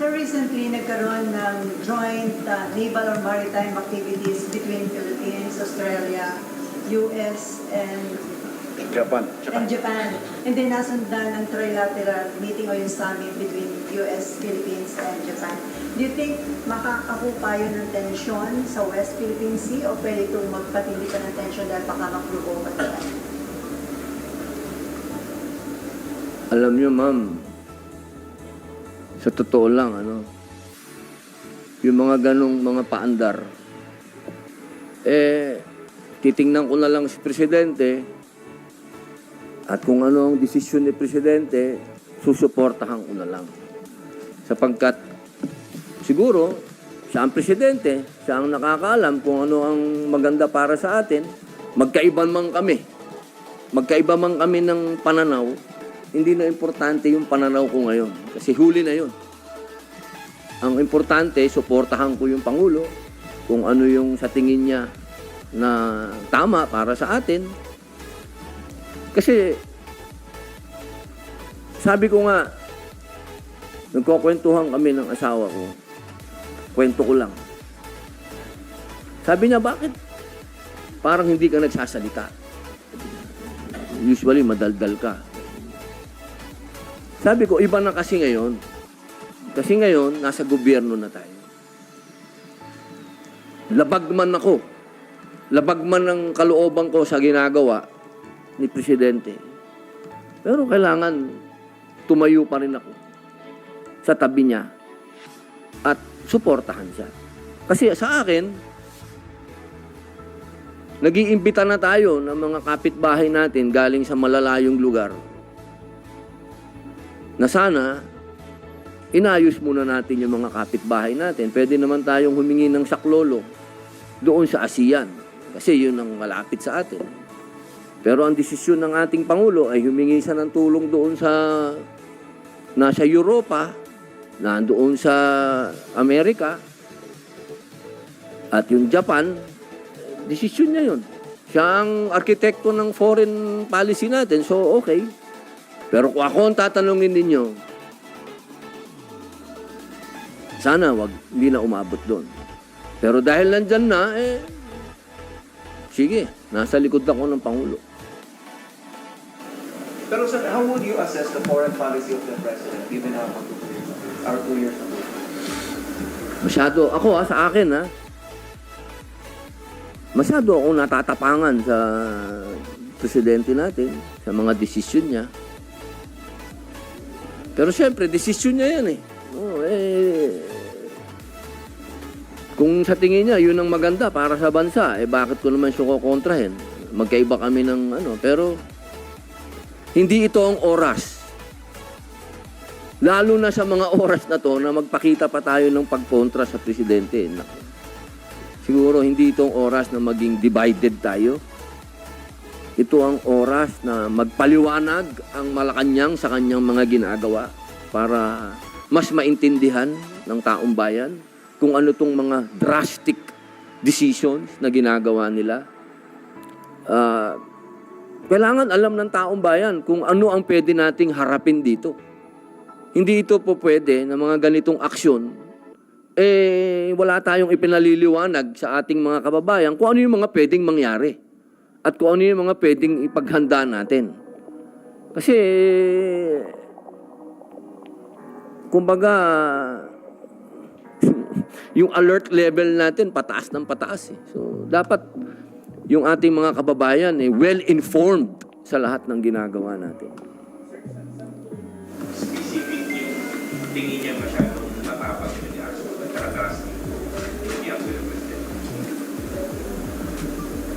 So recently, nagkaroon ng joint uh, naval or maritime activities between Philippines, Australia, US, and, Japan. and Japan. And then nasundan ang trilateral meeting o yung summit between US, Philippines, and Japan. Do you think makakahupa yun ng tensyon sa West Philippine Sea o pwede itong magpatindi pa ng tensyon dahil baka mag-provoke at Alam niyo, ma'am, sa totoo lang, ano, yung mga ganong mga paandar, eh, titingnan ko na lang si Presidente at kung ano ang desisyon ni Presidente, susuportahan ko na lang. Sapagkat, siguro, siya ang Presidente, siya ang nakakaalam kung ano ang maganda para sa atin, magkaiba man kami. Magkaiba man kami ng pananaw, hindi na importante yung pananaw ko ngayon. Kasi huli na yun. Ang importante, suportahan ko yung Pangulo kung ano yung sa tingin niya na tama para sa atin. Kasi, sabi ko nga, nagkukwentuhan kami ng asawa ko. Kwento ko lang. Sabi niya, bakit? Parang hindi ka nagsasalita. Usually, madaldal ka. Sabi ko, iba na kasi ngayon. Kasi ngayon, nasa gobyerno na tayo. Labag man ako. Labag man ang kalooban ko sa ginagawa ni Presidente. Pero kailangan tumayo pa rin ako sa tabi niya at suportahan siya. Kasi sa akin, nag-iimbita na tayo ng mga kapitbahay natin galing sa malalayong lugar na sana inayos muna natin yung mga kapitbahay natin. Pwede naman tayong humingi ng saklolo doon sa ASEAN kasi yun ang malapit sa atin. Pero ang desisyon ng ating Pangulo ay humingi siya ng tulong doon sa nasa Europa, nandoon sa Amerika, at yung Japan, desisyon niya yun. Siya ang arkitekto ng foreign policy natin, so okay. Pero kung ako ang tatanungin ninyo, sana wag hindi na umabot doon. Pero dahil nandyan na, eh, sige, nasa likod ako ng Pangulo. Pero sir, how would you assess the foreign policy of the president given how or two years ago? Masyado, ako ha, sa akin ha, masyado ako natatapangan sa presidente natin, sa mga desisyon niya. Pero siyempre, desisyon niya yan eh. Oo, eh. Kung sa tingin niya, yun ang maganda para sa bansa, eh bakit ko naman siya kukontrahin? Magkaiba kami ng ano, pero hindi ito ang oras. Lalo na sa mga oras na to na magpakita pa tayo ng pagkontra sa presidente. Siguro hindi itong oras na maging divided tayo. Ito ang oras na magpaliwanag ang Malacanang sa kanyang mga ginagawa para mas maintindihan ng taong bayan kung ano tong mga drastic decisions na ginagawa nila. Ah, kailangan alam ng taong bayan kung ano ang pwede nating harapin dito. Hindi ito po pwede na mga ganitong aksyon, eh wala tayong ipinaliliwanag sa ating mga kababayan kung ano yung mga pwedeng mangyari at kung ano yung mga pwedeng ipaghanda natin. Kasi, kumbaga, yung alert level natin pataas ng pataas eh. So, dapat yung ating mga kababayan eh, well-informed sa lahat ng ginagawa natin. specific yung tingin niya masyadong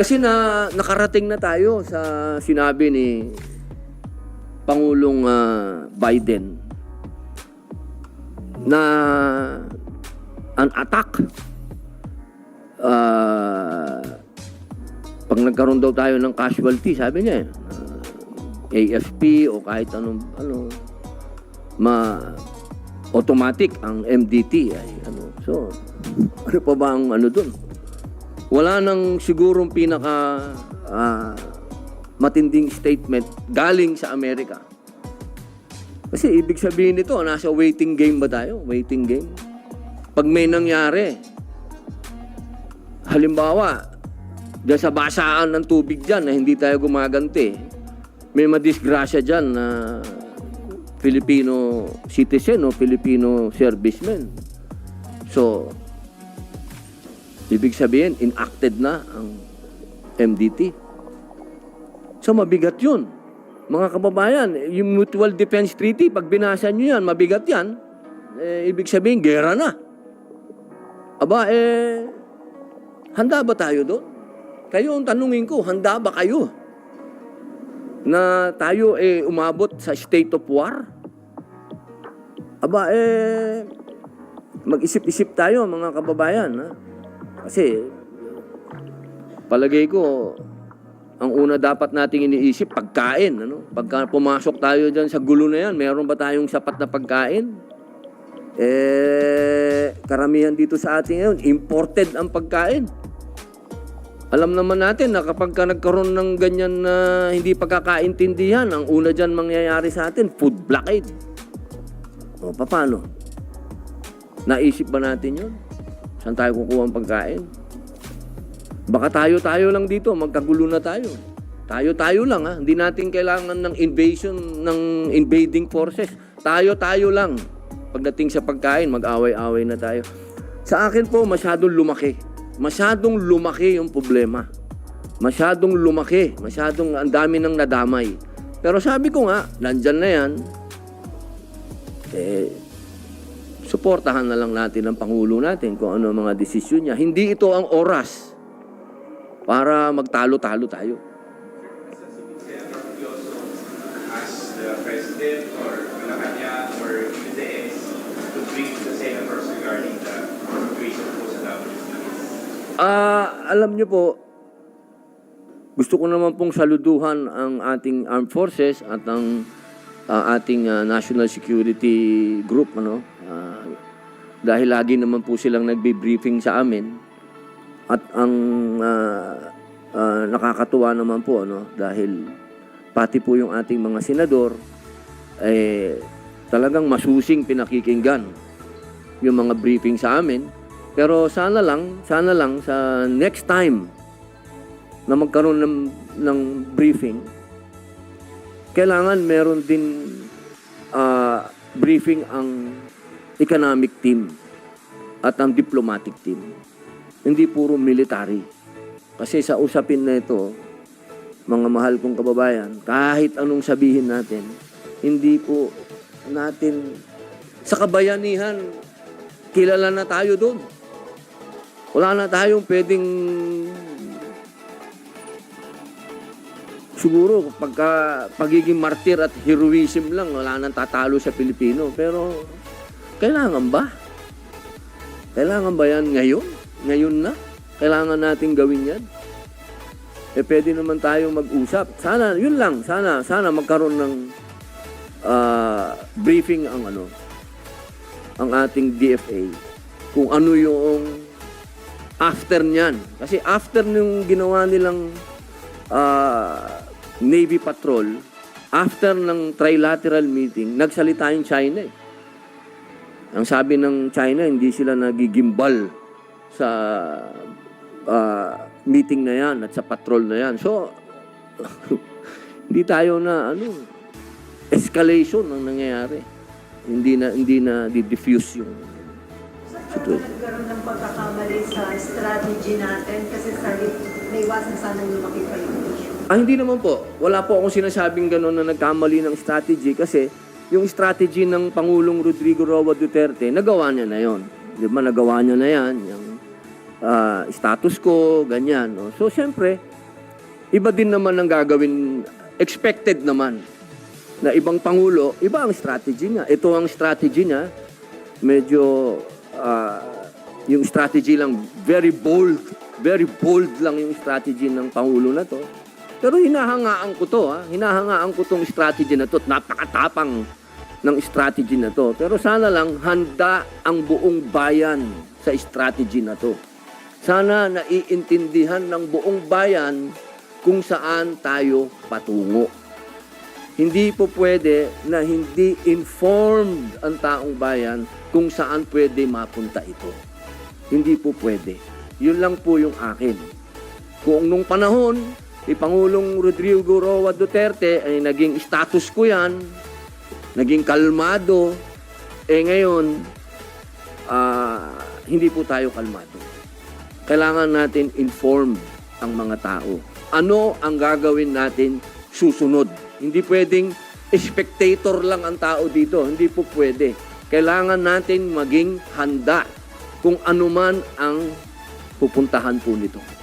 Kasi na nakarating na tayo sa sinabi ni Pangulong ah, Biden na an attack ah, pag nagkaroon daw tayo ng casualty, sabi niya, eh, ah, AFP o kahit anong ano ma automatic ang MDT ay ano. So, ano pa ba ang ano doon? Wala nang sigurong pinaka ah, matinding statement galing sa Amerika Kasi ibig sabihin nito, nasa waiting game ba tayo? Waiting game. Pag may nangyari, halimbawa, dyan sa basaan ng tubig dyan na hindi tayo gumaganti, may madisgrasya dyan na Filipino citizen o Filipino serviceman. So, ibig sabihin, enacted na ang MDT. So, mabigat yun. Mga kababayan, yung Mutual Defense Treaty, pag binasa nyo yan, mabigat yan, eh, ibig sabihin, gera na. Aba, eh, handa ba tayo doon? Kayo ang tanungin ko, handa ba kayo? Na tayo eh umabot sa state of war? Aba, eh, mag-isip-isip tayo mga kababayan. Ha? Kasi, palagay ko, ang una dapat nating iniisip, pagkain. Ano? Pagka pumasok tayo dyan sa gulo na yan, meron ba tayong sapat na pagkain? Eh, karamihan dito sa atin ngayon, imported ang pagkain. Alam naman natin na kapag ka nagkaroon ng ganyan na hindi pagkakaintindihan, ang una dyan mangyayari sa atin, food blockade. O, paano? Naisip ba natin yun? Saan tayo kukuha ang pagkain? Baka tayo-tayo lang dito, magkagulo na tayo. Tayo-tayo lang ha. Hindi natin kailangan ng invasion, ng invading forces. Tayo-tayo lang. Pagdating sa pagkain, mag-away-away na tayo. Sa akin po, masyadong lumaki. Masyadong lumaki yung problema. Masyadong lumaki. Masyadong ang dami ng nadamay. Pero sabi ko nga, nandyan na yan. Eh, suportahan na lang natin ang Pangulo natin kung ano mga desisyon niya. Hindi ito ang oras para magtalo-talo tayo. Ask the President or Malacanang or UDS to brief the senators regarding the situation po sa WCS. Ah, alam niyo po, gusto ko naman pong saluduhan ang ating armed forces at ang ah, ating ah, national security group ano. Ah, dahil lagi naman po silang nagbe-briefing sa amin. At ang ah, ah, nakakatuwa naman po ano dahil pati po yung ating mga senador eh talagang masusing pinakikinggan yung mga briefing sa amin. Pero sana lang, sana lang sa next time na magkaroon ng, ng briefing, kailangan meron din ah, briefing ang economic team at ang diplomatic team. Hindi puro military. Kasi sa usapin na ito, mga mahal kong kababayan, kahit anong sabihin natin, hindi po natin sa kabayanihan, kilala na tayo doon. Wala na tayong pwedeng siguro pagka pagiging martir at heroism lang wala nang tatalo sa Pilipino pero kailangan ba? Kailangan ba yan ngayon? Ngayon na? Kailangan natin gawin yan? Eh pwede naman tayong mag-usap. Sana, yun lang, sana, sana magkaroon ng ah, briefing ang ano, ang ating DFA kung ano yung after niyan. Kasi after nung ginawa nilang ah, Navy Patrol, after ng trilateral meeting, nagsalita yung China eh. Ang sabi ng China, hindi sila nagigimbal sa ah, meeting na yan at sa patrol na yan. So, hindi tayo na ano, escalation ang nangyayari. Hindi na hindi na di-diffuse yung ka nagkaroon ng pagkakamali sa strategy natin? Kasi sa may iwasan sana lumaki pa yung. Ah, hindi naman po. Wala po akong sinasabing gano'n na nagkamali ng strategy kasi yung strategy ng Pangulong Rodrigo Roa Duterte, nagawa niya na yon. Di ba, nagawa niya na yan. Yung ah, status ko, ganyan. No? So, siyempre, iba din naman ang gagawin, expected naman na ibang Pangulo, iba ang strategy niya. Ito ang strategy niya, medyo ah, yung strategy lang, very bold, very bold lang yung strategy ng Pangulo na to. Pero hinahangaan ko to, ha? hinahangaan ko tong strategy na to at napakatapang ng strategy na to. Pero sana lang handa ang buong bayan sa strategy na to. Sana naiintindihan ng buong bayan kung saan tayo patungo. Hindi po pwede na hindi informed ang taong bayan kung saan pwede mapunta ito. Hindi po pwede. Yun lang po yung akin. Kung nung panahon, ni Pangulong Rodrigo Roa Duterte ay naging status ko yan, naging kalmado, eh ngayon, ah, hindi po tayo kalmado. Kailangan natin informed ang mga tao. Ano ang gagawin natin susunod? Hindi pwedeng spectator lang ang tao dito. Hindi po pwede. Kailangan natin maging handa kung anuman ang pupuntahan po nito.